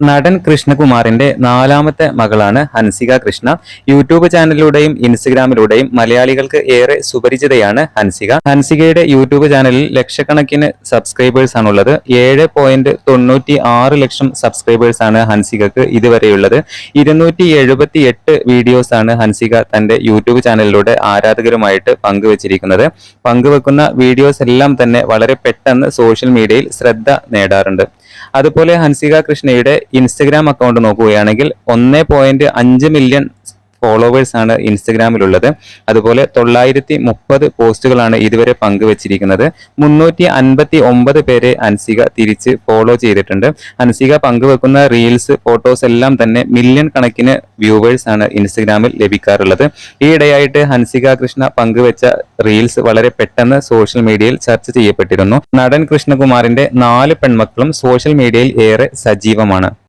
നടൻ കൃഷ്ണകുമാറിന്റെ നാലാമത്തെ മകളാണ് ഹൻസിക കൃഷ്ണ. യൂട്യൂബ് ചാനലിലൂടെയും ഇൻസ്റ്റഗ്രാമിലൂടെയും മലയാളികൾക്ക് ഏറെ സുപരിചിതയാണ് ഹൻസിക. ഹൻസികയുടെ യൂട്യൂബ് ചാനലിൽ ലക്ഷക്കണക്കിന് സബ്സ്ക്രൈബേഴ്സ് ആണുള്ളത്. ഏഴ് പോയിന്റ് തൊണ്ണൂറ്റി ആറ് ലക്ഷം സബ്സ്ക്രൈബേഴ്സ് ആണ് ഹൻസികക്ക് ഇതുവരെയുള്ളത്. ഇരുന്നൂറ്റി എഴുപത്തി എട്ട് വീഡിയോസ് ആണ് ഹൻസിക തന്റെ യൂട്യൂബ് ചാനലിലൂടെ ആരാധകരുമായിട്ട് പങ്കുവച്ചിരിക്കുന്നത്. പങ്കുവെക്കുന്ന വീഡിയോസ് എല്ലാം തന്നെ വളരെ പെട്ടെന്ന് സോഷ്യൽ മീഡിയയിൽ ശ്രദ്ധ നേടാറുണ്ട്. അതുപോലെ ഹൻസിക കൃഷ്ണയുടെ ഇൻസ്റ്റഗ്രാം അക്കൗണ്ട് നോക്കുകയാണെങ്കിൽ ഒന്ന് പോയിന്റ് അഞ്ച് മില്യൺ ഫോളോവേഴ്സ് ആണ് ഇൻസ്റ്റഗ്രാമിലുള്ളത്. അതുപോലെ തൊള്ളായിരത്തി മുപ്പത് പോസ്റ്റുകളാണ് ഇതുവരെ പങ്കുവച്ചിരിക്കുന്നത്. മുന്നൂറ്റി അൻപത്തി ഒമ്പത് പേരെ അൻസിക തിരിച്ച് ഫോളോ ചെയ്തിട്ടുണ്ട്. അൻസിക പങ്കുവെക്കുന്ന റീൽസ് ഫോട്ടോസ് എല്ലാം തന്നെ മില്യൺ കണക്കിന് വ്യൂവേഴ്സ് ആണ് ഇൻസ്റ്റഗ്രാമിൽ ലഭിക്കാറുള്ളത്. ഈയിടെയായിട്ട് ഹൻസിക കൃഷ്ണ പങ്കുവെച്ച റീൽസ് വളരെ പെട്ടെന്ന് സോഷ്യൽ മീഡിയയിൽ ചർച്ച ചെയ്യപ്പെട്ടിരുന്നു. നടൻ കൃഷ്ണകുമാറിന്റെ നാല് പെൺമക്കളും സോഷ്യൽ മീഡിയയിൽ ഏറെ സജീവമാണ്.